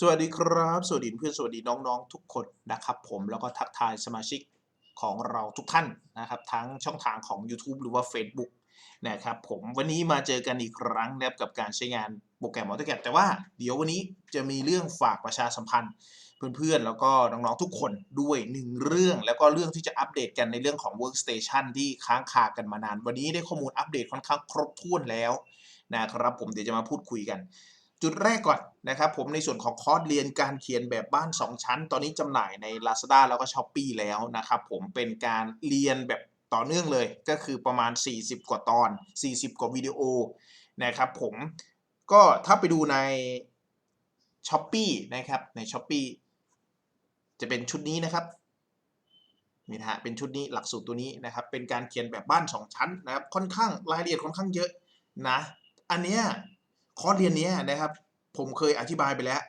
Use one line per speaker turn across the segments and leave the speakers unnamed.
สวัสดีครับ สวัสดีเพื่อนสวัสดีน้องๆ ทุกคนนะครับผมแล้วก็ทักทายสมาชิกของเราทุกท่านนะครับ ทั้งช่องทางของ YouTube หรือว่า Facebook นะครับผมวันนี้มาเจอกันอีกครั้งนะครับกับการใช้งานโปรแกรม AutoCAD แต่ว่าเดี๋ยววันนี้จะมีเรื่องฝากประชาสัมพันธ์ เพื่อนๆ แล้วก็น้องๆ ทุกคนด้วยหนึ่งเรื่อง แล้วก็เรื่องที่จะอัปเดตกันในเรื่องของ Workstation ที่ค้างคากันมานาน วันนี้ได้ข้อมูลอัปเดตค่อนข้างครบถ้วนแล้วนะครับผมเดี๋ยวจะมาพูดคุยกัน จุดแรกก่อนนะครับผมในส่วนของคอร์สเรียนการเขียนแบบบ้าน 2 ชั้น ตอนนี้จำหน่ายใน Lazada แล้วก็ s h อ p e e แล้วนะครับผมเป็นการเรียนแบบต่อเนื่องเลยก็คือประมาณ 40 กว่าตอน 40 กว่าวิดีโอนะครับผมก็ถ้าไปดูใน s h อ p e e นะครับใน s h อ p e e จะเป็นชุดนี้นะครับนี่นะฮะเป็นชุดนี้หลักสูตรตัวนี้นะครับเป็นการเขียนแบบบ้าน 2 ชั้นนะครับค่อนข้างรายละเอียดค่อนข้างเยอะนะ อันเนี้ย คอร์สเรียนนี้นะครับ ผมเคยอธิบายไปแล้ว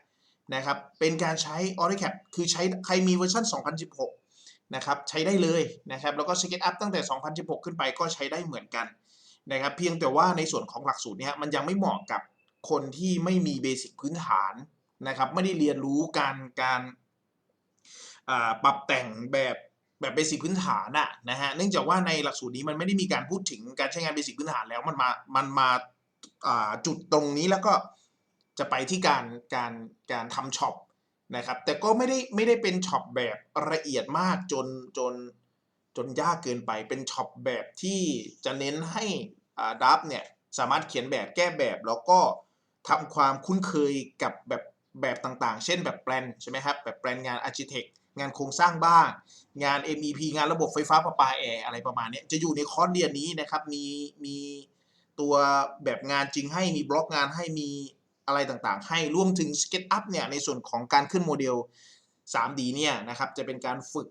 นะครับ เป็นการใช้ AutoCAD คือใช้ใครมีเวอร์ชัน2016 นะครับใช้ได้เลยนะครับ แล้วก็ SketchUp ตั้งแต่ 2016 ขึ้นไปก็ใช้ได้เหมือนกันนะครับ เพียงแต่ว่าในส่วนของหลักสูตรเนี้ยมันยังไม่เหมาะกับคนที่ไม่มีเบสิกพื้นฐานนะครับ ไม่ได้เรียนรู้การการปรับแต่งแบบแบบเบสิกพื้นฐานอะนะฮะ เนื่องจากว่าในหลักสูตรนี้มันไม่ได้มีการพูดถึงการใช้งานเบสิกพื้นฐานแล้วมันมา มันมาอ่า จุดตรงนี้แล้วก็จะไปที่การการการทำช็อปนะครับ แต่ก็ไม่ได้ไม่ได้เป็นช็อปแบบละเอียดมากจนจนจนยากเกินไปเป็นช็อปแบบที่จะเน้นให้อาดับเนี่ยสามารถเขียนแบบแก้แบบแล้วก็ทำความคุ้นเคยกับแบบแบบต่างๆ เช่นแบบแปลนใช่ไหมครับแบบแปลนงาน Architect งานโครงสร้างบ้าง งาน MEP งานระบบไฟฟ้าประปาแอร์อะไรประมาณนี้จะอยู่ในคอร์สเรียนนี้นะครับมีมี ตัวแบบงานจริงให้มีบล็อกงานให้มีอะไรต่างๆ ให้รวมถึง SketchUp เนี่ยในส่วนของการขึ้นโมเดล 3D เนี่ยนะครับจะเป็นการฝึก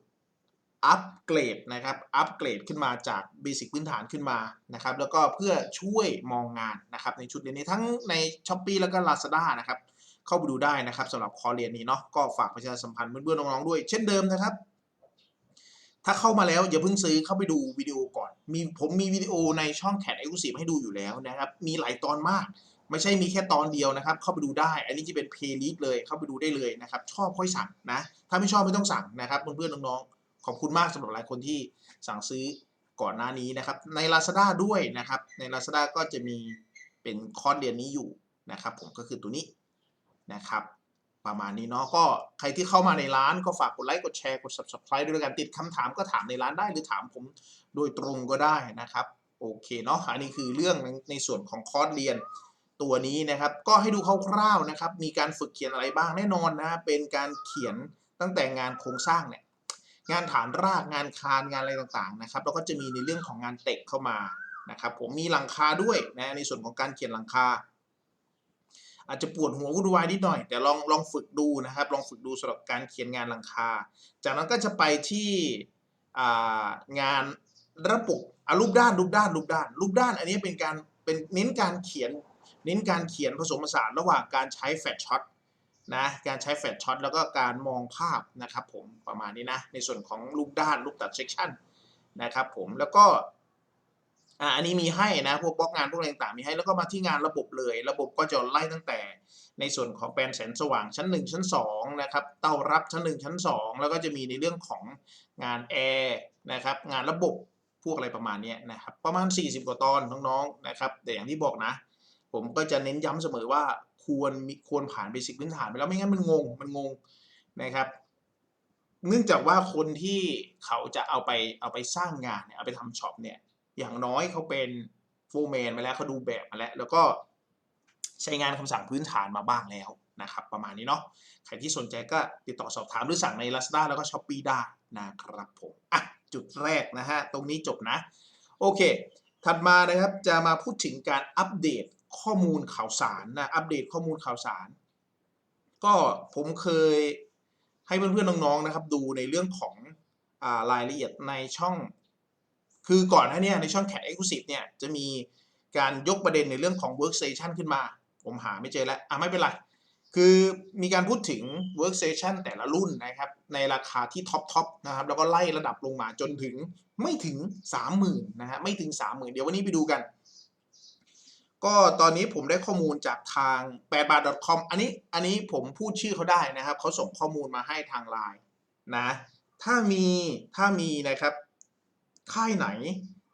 อัปเกรดนะครับอัปเกรดขึ้นมาจากเบสิกพื้นฐานขึ้นมานะครับแล้วก็เพื่อช่วยมองงานนะครับในชุดเรียนนี้ทั้งใน s h อ p e e แล้วก็ Lazada นะครับเข้าไปดูได้นะครับสำหรับคอเรียนนี้เนาะก็ฝากประชาสัมพันธ์เพื่อนๆน้องๆด้วย เช่นเดิมนะครับ ถ้าเข้ามาแล้วอย่าเพิ่งซื้อเข้าไปดูวิดีโอก่อน มีผมมีวิดีโอในช่องแคดเอ็กซ์คลูซีฟให้ดูอยู่แล้วนะครับ มีหลายตอนมาก ไม่ใช่มีแค่ตอนเดียวนะครับ เข้าไปดูได้ อันนี้จะเป็นเพลย์ลิสต์เลย เข้าไปดูได้เลยนะครับ ชอบค่อยสั่งนะ ถ้าไม่ชอบไม่ต้องสั่งนะครับ เพื่อนๆน้องๆ ขอบคุณมากสำหรับหลายคนที่สั่งซื้อก่อนหน้านี้นะครับ ใน Lazada ด้วยนะครับ ใน Lazada ก็จะมีเป็นคอร์สเรียนนี้อยู่นะครับ ผมก็คือตัวนี้นะครับ ประมาณนี้เนาะก็ใครที่เข้ามาในร้านก็ฝากกดไลค์กดแชร์กด subscribe ด้วยกันติดคำถามก็ถามในร้านได้หรือถามผมโดยตรงก็ได้นะครับโอเคเนาะอันนี้คือเรื่องในส่วนของคอร์สเรียนตัวนี้นะครับ ก็ให้ดูคร่าวๆนะครับ มีการฝึกเขียนอะไรบ้างแน่นอนนะเป็นการเขียนตั้งแต่งานโครงสร้างเนี่ยงานฐานรากงานคานงานอะไรต่างๆนะครับแล้วก็จะมีในเรื่องของงานเตกเข้ามานะครับผมมีหลังคาด้วยนะในส่วนของการเขียนหลังคา อาจจะปวดหัววุ่นวายนิดหน่อย แต่ลองลองฝึกดูนะครับ ลองฝึกดูสำหรับการเขียนงานหลังคา จากนั้นก็จะไปที่งานระบบอะรูปด้านรูปด้านรูปด้าน รูปด้านอันนี้เป็นการเป็นเน้นการเขียน เน้นการเขียนผสมผสานระหว่างการใช้แฟลชช็อตนะการใช้แฟลชช็อตแล้วก็การมองภาพนะครับผมประมาณนี้นะในส่วนของรูปด้านรูปตัดเซกชันนะครับผมแล้วก็ อ่าอันนี้มีให้นะพวกบล็อกงานพวกอะไรต่างๆมีให้แล้วก็มาที่งานระบบเลย ระบบก็จะไล่ตั้งแต่ ในส่วนของแปลนแสงสว่างชั้น 1 ชั้น2นะครับเต้ารับชั้น 1 ชั้น 2 แล้วก็จะมีในเรื่องของงานแอร์นะครับงานระบบพวกอะไรประมาณนี้นะครับประมาณ 40 กว่าตอนน้องๆนะครับแต่อย่างที่บอกนะ ผมก็จะเน้นย้ำเสมอว่าควรมีควรผ่านเบสิกพื้นฐานไปแล้วไม่งั้นมันงงมันงงนะครับเนื่องจากว่าคนที่เขาจะเอาไปเอาไปสร้างงานเนี่ยเอาไปทำช็อปเนี่ย อย่างน้อยเขาเป็นฟูลแมนมาแล้วเขาดูแบบมาแล้ว แล้วก็ใช้งานคำสั่งพื้นฐานมาบ้างแล้วนะครับ ประมาณนี้เนาะใครที่สนใจก็ติดต่อสอบถามหรือสั่งใน Lazada แล้วก็ s h อ p e e ได้นะครับผมอะจุดแรกนะฮะ ตรงนี้จบนะ โอเค ถัดมานะครับจะมาพูดถึงการอัปเดตข้อมูลข่าวสารนะอัปเดตข้อมูลข่าวสาร ก็ผมเคยให้เพื่อนๆน้องๆนะครับ ดูในเรื่องของอรายละเอียดในช่อง คือก่อนหน้านี้ในช่อง Cat Exclusive เนี่ยจะมีการยกประเด็นในเรื่องของ Workstation ขึ้นมา ผมหาไม่เจอแล้วอะไม่เป็นไร คือมีการพูดถึง Workstation แต่ละรุ่นนะครับ ในราคาที่ท็อปทอปนะครับ แล้วก็ไล่ระดับลงมาจนถึงไม่ถึง 30,000นะฮะไม่ถึง 30,000 เดี๋ยววันนี้ไปดูกัน ก็ตอนนี้ผมได้ข้อมูลจากทาง8บาท .com อันนี้อันนี้ผมพูดชื่อเขาได้นะครับ เขาส่งข้อมูลมาให้ทางไลน์นะ ถ้ามีถ้ามีนะครับ ค่ายไหน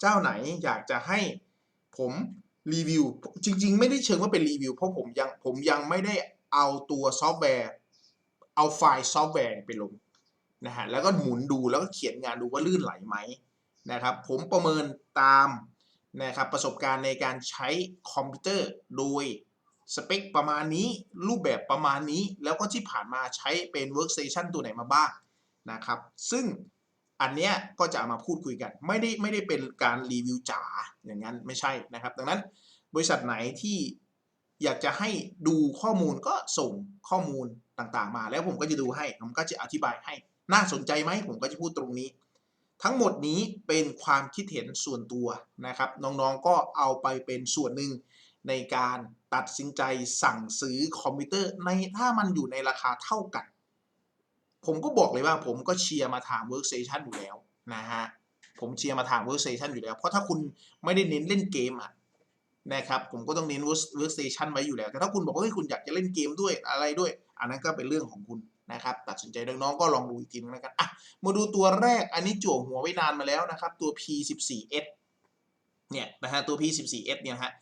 เจ้าไหนอยากจะให้ผมรีวิว จริง ๆ ไม่ได้เชิงว่าเป็นรีวิว เพราะผมยังผมยังไม่ได้เอาตัวซอฟต์แวร์ เอาไฟล์ซอฟต์แวร์ไปลงนะฮะแล้วก็หมุนดูแล้วก็เขียนงานดูว่าลื่นไหลไหมนะครับผมประเมินตามนะครับประสบการณ์ในการใช้คอมพิวเตอร์โดยสเปคประมาณนี้รูปแบบประมาณนี้แล้วก็ที่ผ่านมาใช้เป็น Workstation ตัวไหนมาบ้างนะครับ ซึ่ง อันเนี้ยก็จะามาพูดคุยกัน ไม่ได้ไม่ได้เป็นการรีวิวจ๋าอย่างนั้นไม่ใช่นะครับ ดังนั้นบริษัทไหนที่อยากจะให้ดูข้อมูลก็ส่งข้อมูลต่างๆ มา แล้วผมก็จะดูให้ผมก็จะอธิบายให้น่าสนใจไหมผมก็จะพูดตรงนี้ ทั้งหมดนี้เป็นความคิดเห็นส่วนตัวนะครับ น้องๆก็เอาไปเป็นส่วนหนึ่งในการตัดสินใจสั่งซื้อคอมพิวเตอร์ในถ้ามันอยู่ในราคาเท่ากัน ผมก็บอกเลยว่าผมก็เชียร์มาทาง Workstation อยู่แล้วนะฮะผมเชียร์มาทาง Workstation อยู่แล้ว เพราะถ้าคุณไม่ได้เน้นเล่นเกมอะนะครับผมก็ต้องเน้น Work- Workstation ไว้อยู่แล้ว แต่ถ้าคุณบอกว่าเฮ้ยคุณอยากจะเล่นเกมด้วยอะไรด้วย อันนั้นก็เป็นเรื่องของคุณนะครับตัดสินใจน้องๆก็ลองดูอีกทีนึงแล้วกันอะมาดูตัวแรกอันนี้จั่วหัวไว้นานมาแล้วนะครับตัว P14S เนี่ยนะฮะตัว P14S เนี่ยฮะ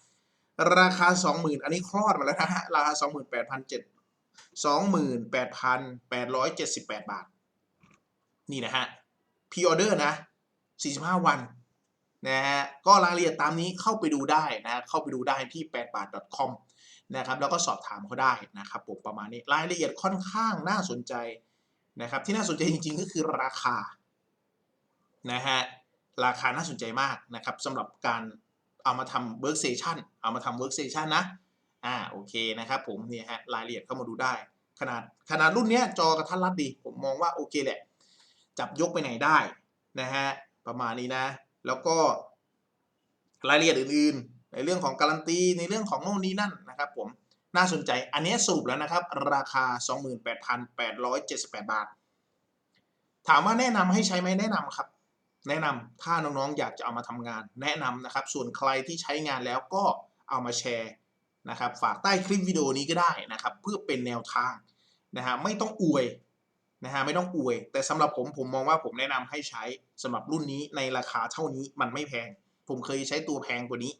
ราคา 20,000 อันนี้คลอดมาแล้วนะฮะราคา28,700 28,878 บาท นี่นะฮะพ r ออเดอร์นะ 45 วันนะฮะก็รายละเอียดตามนี้เข้าไปดูได้นะเข้าไปดูได้ที่ 8 บาท .com นะครับแล้วก็สอบถามเขาได้นะครับผมประมาณนี้รายละเอียดค่อนข้างน่าสนใจนะครับที่น่าสนใจจริง ๆ ก็คือราคานะฮะราคาน่าสนใจมากนะครับสำหรับการเอามาทำ workstation เอามาทำ workstation นะ อ่าโอเคนะครับผมเนี่ยฮะรายละเอียดเข้ามาดูได้ ขนาดขนาดรุ่นเนี้ยจอกระทัดรัดดี ผมมองว่าโอเคแหละ จับยกไปไหนได้นะฮะประมาณนี้นะ แล้วก็รายละเอียดอื่นๆ ในเรื่องของการันตี ในเรื่องของโน่นนี่นั่นนะครับผมน่าสนใจอันนี้สรุปแล้วนะครับ ราคา 28,878 บาท ถามว่าแนะนำให้ใช้ไหมแนะนำครับ แนะนำถ้าน้องๆอยากจะเอามาทำงาน แนะนำนะครับ ส่วนใครที่ใช้งานแล้วก็เอามาแชร์ นะครับฝากใต้คลิปวิดีโอนี้ก็ได้นะครับ เพื่อเป็นแนวทางนะฮะไม่ต้องอวยนะฮะไม่ต้องอวย แต่สำหรับผมผมมองว่าผมแนะนำให้ใช้สำหรับรุ่นนี้ในราคาเท่านี้มันไม่แพง ผมเคยใช้ตัวแพงกว่านี้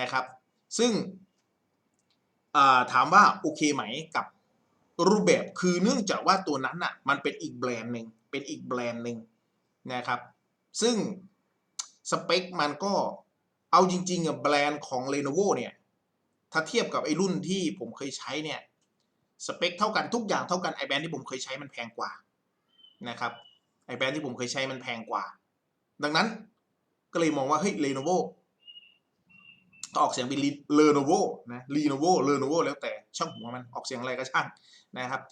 นะครับ ซึ่งถามว่าโอเคไหมกับรูปแบบคือเนื่องจากว่าตัวนั้นน่ะมันเป็นอีกแบรนด์หนึ่งเป็นอีกแบรนด์หนึ่งนะครับ ซึ่งสเปคมันก็เอาจริงๆอะแบรนด์ของ Lenovo เนี่ย ถ้าเทียบกับไอ้รุ่นที่ผมเคยใช้เนี่ยสเปคเท่ากันทุกอย่างเท่ากันไอแบนด์ที่ผมเคยใช้มันแพงกว่านะครับไอแบรนด์ที่ผมเคยใช้มันแพงกว่า ดังนั้นก็เลยมองว่า เฮ้ย Lenovo ออกเสียงเป็นเลโนโวนะเลโนโวเลโนโวแล้วแต่ช่างหัวมันออกเสียงอะไรก็ช่างนะครับ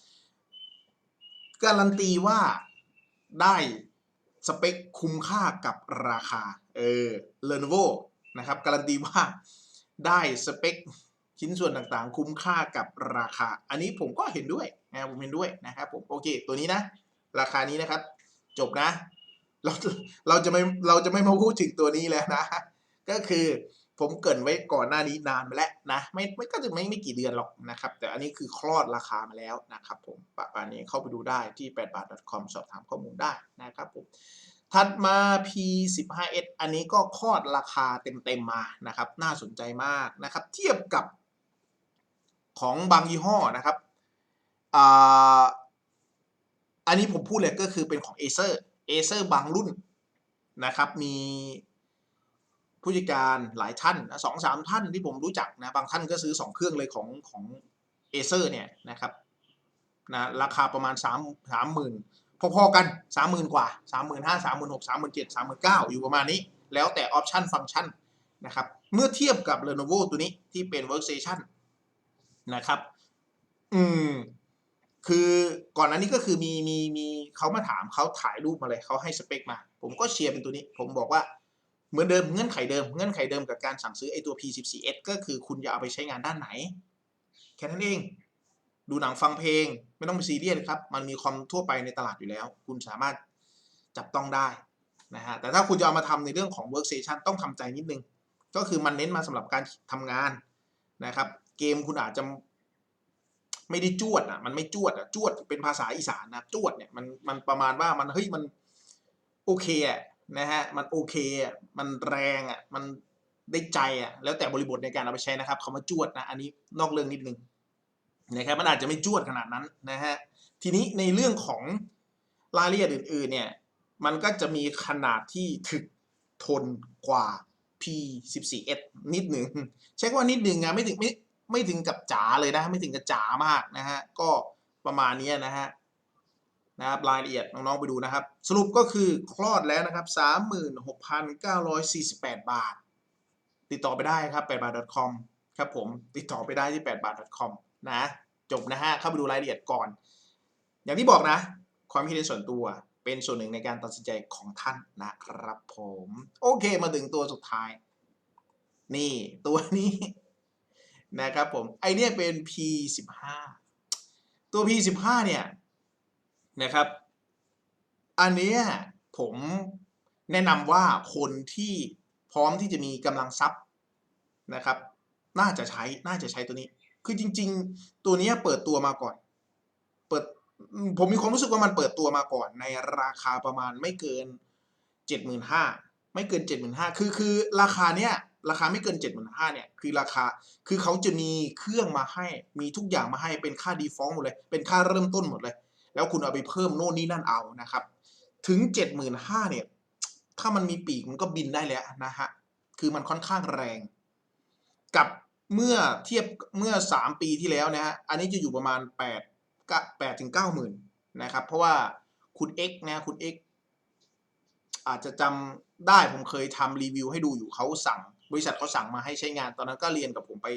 การันตีว่าได้สเปคคุ้มค่ากับราคา เออเลโนโวนะครับ การันตีว่าได้สเปค ชิ้นส่วนต่างๆ คุ้มค่ากับราคา อันนี้ผมก็เห็นด้วยนะผมเห็นด้วยนะครับผมโอเค ตัวนี้นะ ราคานี้นะครับ จบนะ เราเราจะไม่เราจะไม่มาพูดถึงตัวนี้แล้วนะ ก็คือผมเกินไว้ก่อนหน้านี้นานมาแล้วนะไม่ไม่ก็จะไม่ไม่กี่เดือนหรอกนะครับ แต่อันนี้คือคลอดราคามาแล้วนะครับ ผมประมาณนี้เข้าไปดูได้ที่8บาท .com สอบถามข้อมูลได้นะครับผมถัดมา P15s อันนี้ก็คลอดราคาเต็มๆมานะครับ น่าสนใจมากนะครับ เทียบกับ ของบางยี่ห้อนะครับอันนี้ผมพูดเลยก็คือเป็นของ Acer Acer บางรุ่นนะครับ มีผู้จัดการหลายท่านสองสามท่านที่ผมรู้จักนะบางท่านก็ซื้อสองเครื่องเลยของของเอเซอร์เนี่ยนะครับนะราคาประมาณสามสามหมื่นพอๆกันสามหมื่นกว่าสามหมื่นห้าสามหมื่นหกสามหมื่นเจ็ดสามหมื่นเก้าอยู่ประมาณนี้ แล้วแต่ออปชันฟังก์ชันนะครับ เมื่อเทียบกับ Lenovo ตัวนี้ที่เป็น Workstation นะครับ อืม คือก่อนหน้านี้ก็คือมีมีมีเขามาถามเขาถ่ายรูปมาเลยเขาให้สเปคมา ผมก็เชียร์เป็นตัวนี้ ผมบอกว่าเหมือนเดิมเงื่อนไขเดิมเงื่อนไขเดิมกับการสั่งซื้อไอตัว P14S ก็คือคุณจะเอาไปใช้งานด้านไหน แค่นั้นเอง ดูหนังฟังเพลง ไม่ต้องไปซีเรียสครับ มันมีคอมทั่วไปในตลาดอยู่แล้ว คุณสามารถจับต้องได้นะฮะแต่ถ้าคุณจะเอามาทำในเรื่องของ workstation ต้องทำใจนิดนึง ก็คือมันเน้นมาสำหรับการทำงานนะครับ เกมคุณอาจจะไม่ได้จวดอะ มันไม่จวดอะจวดเป็นภาษาอีสานนะจวดเนี่ยมันมันประมาณว่ามันเฮ้ยมันโอเคอะนะฮะมันโอเคอะมันแรงอะมันได้ใจอะแล้วแต่บริบทในการเอาไปใช้นะครับคำว่าจวดนะอันนี้นอกเรื่องนิดนึงนะครับมันอาจจะไม่จวดขนาดนั้นนะฮะทีนี้ในเรื่องของรายละเอียดอื่นๆเนี่ยมันก็จะมีขนาดที่ถึกทนกว่า P14S นิดหนึ่งใช้คำว่านิดหนึ่งนะไม่ถึงไม่ ไม่ถึงกับจ๋าเลยนะไม่ถึงกับจ๋ามากนะฮะก็ประมาณนี้นะฮะนะครับรายละเอียดน้องๆไปดูนะครับ สรุปก็คือคลอดแล้วนะครับ 36,948 บาท ติดต่อไปได้ครับ8บาท .com ครับผมติดต่อไปได้ที่8บาท .com นะจบนะฮะเข้าไปดูรายละเอียดก่อน อย่างที่บอกนะ ความคิดเห็นส่วนตัวเป็นส่วนหนึ่งในการตัดสินใจของท่านนะครับผม โอเคมาถึงตัวสุดท้าย นี่ตัวนี้ นะครับผมไอเนี้ยเป็น P15 ตัว P15 เนี่ยนะครับ อันเนี้ยผมแนะนำว่าคนที่พร้อมที่จะมีกำลังทรัพย์นะครับ น่าจะใช้น่าจะใช้ตัวนี้ คือจริง ๆ ตัวเนี้ยเปิดตัวมาก่อน เปิดผมมีความรู้สึกว่ามันเปิดตัวมาก่อนในราคาประมาณไม่เกินเจ็ดหมื่นห้า ไม่เกินเจ็ดหมื่นห้าคือคือราคาเนี้ยราคาไม่เกินเจ็ดหมื่นห้าเนี่ยคือราคาคือเขาจะมีเครื่องมาให้มีทุกอย่างมาให้เป็นค่าดีฟอลต์หมดเลย เป็นค่าเริ่มต้นหมดเลย แล้วคุณเอาไปเพิ่มโน่นนี่นั่นเอานะครับ ถึงเจ็ดหมื่นห้าเนี่ย ถ้ามันมีปีกมันก็บินได้แล้วนะฮะคือมันค่อนข้างแรง กับเมื่อเทียบเมื่อสามปีที่แล้วนะฮะอันนี้จะอยู่ประมาณแปดแปดถึงเก้าหมื่นนะครับเพราะว่าคุณ X นะคุณ X อาจจะจำได้ผมเคยทำรีวิวให้ดูอยู่เขาสั่ง บริษัทเขาสั่งมาให้ใช้งาน ตอนนั้นก็เรียนกับผมไป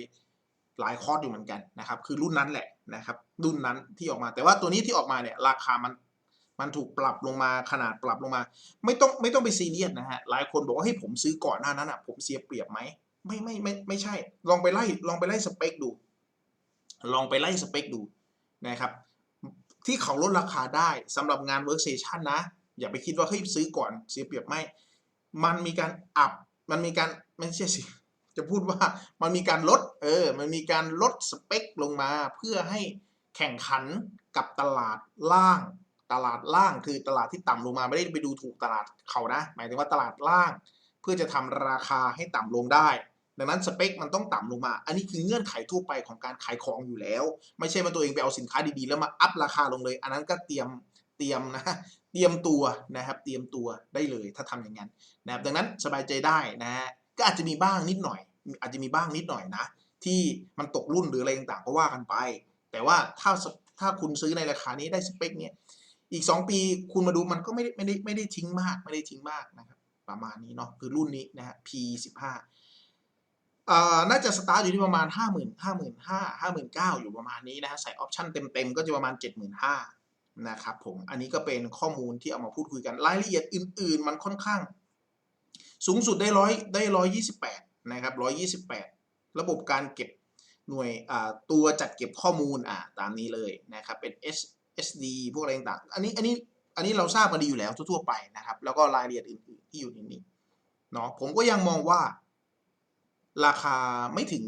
หลายคอร์สอยู่เหมือนกันนะครับ คือรุ่นนั้นแหละนะครับ รุ่นนั้นที่ออกมา แต่ว่าตัวนี้ที่ออกมาเนี่ยราคามันมันถูกปรับลงมาขนาดปรับลงมา ไม่ต้องไม่ต้องไปซีเรียสนะฮะหลายคนบอกว่าให้ผมซื้อก่อนหน้านั้นอะ ผมเสียเปรียบไหมไม่ไม่ไม่ไม่ใช่ ลองไปไล่ลองไปไล่สเปคดู ลองไปไล่สเปคดูนะครับ ที่เขาลดราคาได้สำหรับงาน workstation นะ อย่าไปคิดว่าเฮ้ยซื้อก่อนเสียเปรียบไม่ มันมีการอัพมันมีการไม่ใช่สิ จะพูดว่ามันมีการลด เออ มันมีการลดสเปคลงมา เพื่อให้แข่งขันกับตลาดล่าง ตลาดล่างคือตลาดที่ต่ำลงมาไม่ได้ไปดูถูกตลาดเขานะ หมายถึงว่าตลาดล่าง เพื่อจะทำราคาให้ต่ำลงได้ ดังนั้นสเปคมันต้องต่ำลงมา อันนี้คือเงื่อนไขทั่วไปของการขายของอยู่แล้ว ไม่ใช่ว่าตัวเองไปเอาสินค้าดีๆ แล้วมาอัพราคาลงเลย อันนั้นก็เตรียมเตรียมนะ เตรียมตัวนะครับ เตรียมตัวได้เลยถ้าทำอย่างนั้นนะครับดังนั้นสบายใจได้นะฮะก็อาจจะมีบ้างนิดหน่อย อาจจะมีบ้างนิดหน่อยนะ ที่มันตกรุ่นหรืออะไรต่างๆก็ว่ากันไป แต่ว่าถ้าถ้าคุณซื้อในราคานี้ได้สเปคเนี้ยอีก 2 ปีคุณมาดูมันก็ไม่ได้ไม่ได้ไม่ได้ทิ้งมากไม่ได้ทิ้งมากนะครับประมาณนี้เนาะคือรุ่นนี้นะฮะ P15 อ่าน่าจะสตาร์ทอยู่ที่ประมาณ 5 0 0 0 0 5 5 0 0 0 5 9อยู่ประมาณนี้นะฮะใส่ออปชั่นเต็มๆ ก็จะประมาณ 75,000 นะครับผมอันนี้ก็เป็นข้อมูลที่เอามาพูดคุยกันรายละเอียดอื่น ๆ มันค่อนข้าง สูงสุดได้ร้อยได้ร้อยยี่สิบแปดนะครับร้อยยี่สิบแปดระบบการเก็บหน่วยตัวจัดเก็บข้อมูลอ่าตามนี้เลยนะครับเป็น S SD พวกอะไรต่างๆอันนี้อันนี้อันนี้เราทราบกันดีอยู่แล้วทั่วๆไปนะครับ แล้วก็รายละเอียดอื่นๆที่อยู่ในนี้เนาะผมก็ยังมองว่า ราคาไม่ถึง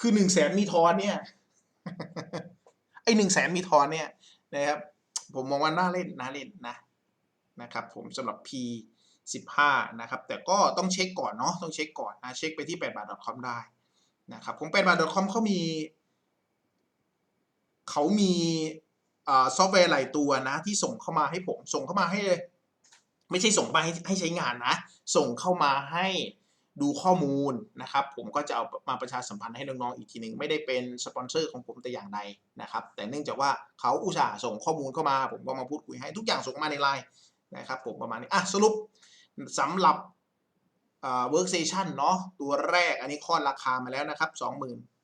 คือหนึ่งแสนมีทอนเนี่ยไอหนึ่งแสนมีทอนเนี่ย นะครับ ผมมองว่าน่าเล่นน่าเล่นนะนะครับ ผมสำหรับ P 15 นะครับ แต่ก็ต้องเช็คก่อนเนาะต้องเช็คก่อนนะเช็คไปที่ 8 บาท .com ได้นะครับของ8บาท .com เขามีเขามีซอฟต์แวร์หลายตัวนะ ที่ส่งเข้ามาให้ผมส่งเข้ามาให้เลย ไม่ใช่ส่งมาให้ให้ใช้งานนะ ส่งเข้ามาให้ ดูข้อมูลนะครับ ผมก็จะเอามาประชาสัมพันธ์ให้น้องๆอีกทีหนึ่งไม่ได้เป็นสปอนเซอร์ของผมแต่อย่างใดนะครับ แต่เนื่องจากว่าเขาอุตส่าห์ส่งข้อมูลเข้ามา ผมก็มาพูดคุยให้ทุกอย่างส่งมาในไลน์นะครับผมประมาณนี้อะสรุปสำหรับ workstation เนาะตัวแรกอันนี้คลอดราคามาแล้วนะครับ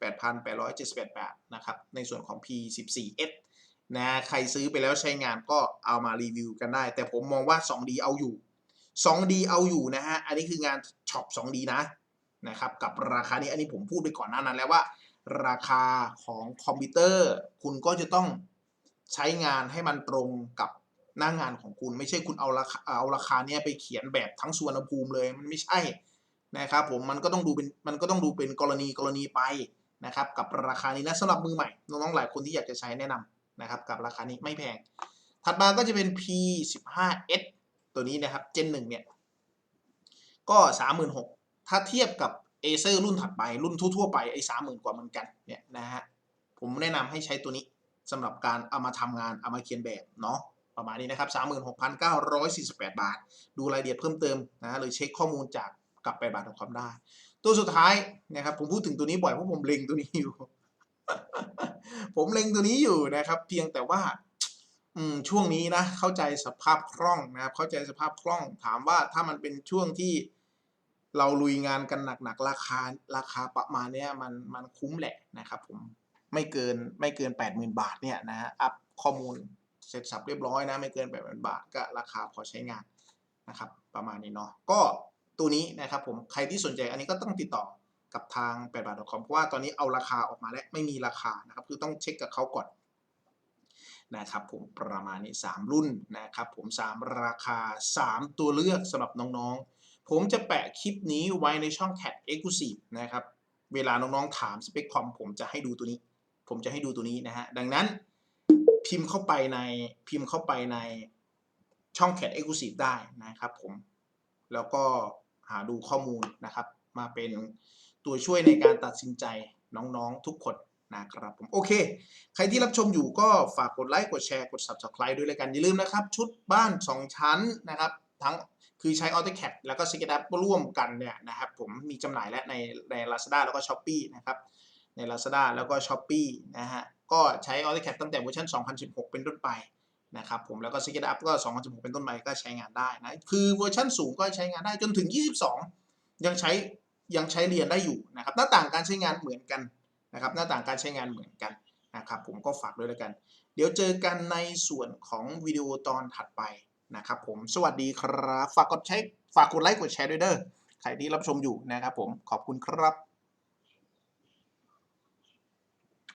28,878บาทนะครับ ในส่วนของ P14S นะใครซื้อไปแล้วใช้งานก็เอามารีวิวกันได้ แต่ผมมองว่า 2D เอาอยู่ 2D เอาอยู่นะฮะ อันนี้คืองานช็อป 2D นะนะครับกับราคานี้อันนี้ผมพูดไปก่อนหน้านั้นแล้วว่า ราคาของคอมพิวเตอร์ คุณก็จะต้องใช้งานให้มันตรงกับหน้างานของคุณไม่ใช่คุณเอาราคาเอาราคาเนี้ยไปเขียนแบบทั้งสวนภูมิเลยมันไม่ใช่นะครับผมมันก็ต้องดูเป็นมันก็ต้องดูเป็นกรณีกรณีไปนะครับกับราคานี้นะสำหรับมือใหม่น้องๆหลายคนที่อยากจะใช้แนะนำนะครับกับราคานี้ไม่แพง ถัดมาก็จะเป็น P15S ตัวนี้นะครับ Gen 1เนี่ย ก็ 36,000 ถ้าเทียบกับ Acer รุ่นถัดไป รุ่นทั่วๆไปไอ้30,000กว่าเหมือนกันเนี่ยนะฮะ ผมแนะนำให้ใช้ตัวนี้สำหรับการเอามาทำงานเอามาเขียนแบบเนาะประมาณนี้นะครับ 36,948 บาท ดูรายละเอียดเพิ่มเติมนะหรือเช็คข้อมูลจากกลับไปบาทองคอมได้ ตัวสุดท้ายนะครับผมพูดถึงตัวนี้บ่อยเพราะผมเล็งตัวนี้อยู่ ผมเล็งตัวนี้อยู่นะครับ เพียงแต่ว่า ช่วงนี้นะเข้าใจสภาพคล่องนะครับเข้าใจสภาพคล่องถามว่าถ้ามันเป็นช่วงที่เราลุยงานกันหนักๆราคาราคาประมาณเนี้ยมันมันคุ้มแหละนะครับผมไม่เกินไม่เกินแปดหมื่นบาทเนี่ยนะฮะอัพข้อมูลเสร็จสับเรียบร้อยนะไม่เกินแปดหมื่นบาทก็ราคาพอใช้งานนะครับประมาณนี้เนาะก็ตัวนี้นะครับผมใครที่สนใจอันนี้ก็ต้องติดต่อกับทาง8บาท .com เพราะว่าตอนนี้เอาราคาออกมาแล้วไม่มีราคานะครับคือต้องเช็คกับเขาก่อน นะครับผมประมาณนี้ 3 รุ่นนะครับผม 3 ราคา 3 ตัวเลือกสำหรับน้องๆ ผมจะแปะคลิปนี้ไว้ในช่อง Cat Exclusive นะครับเวลาน้องๆถามสเปคคอมผมจะให้ดูตัวนี้ ผมจะให้ดูตัวนี้นะฮะดังนั้นพิมพ์เข้าไปในพิมพ์เข้าไปในช่อง Cat Exclusive ได้นะครับผมแล้วก็หาดูข้อมูลนะครับ มาเป็นตัวช่วยในการตัดสินใจน้องๆทุกคน นะครับผมโอเค ใครที่รับชมอยู่ก็ฝากกดไลค์กดแชร์กด subscribe ด้วยเลยกันอย่าลืมนะครับ ชุดบ้าน 2 ชั้นนะครับ ทั้งคือใช้ AutoCAD แล้วก็ SketchUp ร่วมกันเนี่ยนะครับผมมีจำหน่ายและในใน Lazada แล้วก็ Shopee นะครับใน Lazada แล้วก็ Shopee นะฮะก็ใช้ AutoCAD ตั้งแต่เวอร์ชัน2016 เป็นต้นไปนะครับผมแล้วก็ SketchUp ก็ 2016 เป็นต้นไปก็ใช้งานได้นะคือเวอร์ชันสูงก็ใช้งานได้จนถึง 22 ยังใช้ยังใช้เรียนได้อยู่นะครับหน้าต่างการใช้งานเหมือนกัน นะครับหน้าต่างการใช้งานเหมือนกันนะครับผมก็ฝากด้วยแล้วกัน เดี๋ยวเจอกันในส่วนของวิดีโอตอนถัดไปนะครับผมสวัสดีครับ ฝากกดใช้ฝากกดไลค์กดแชร์ด้วยเด้อใครที่รับชมอยู่นะครับผมขอบคุณครับ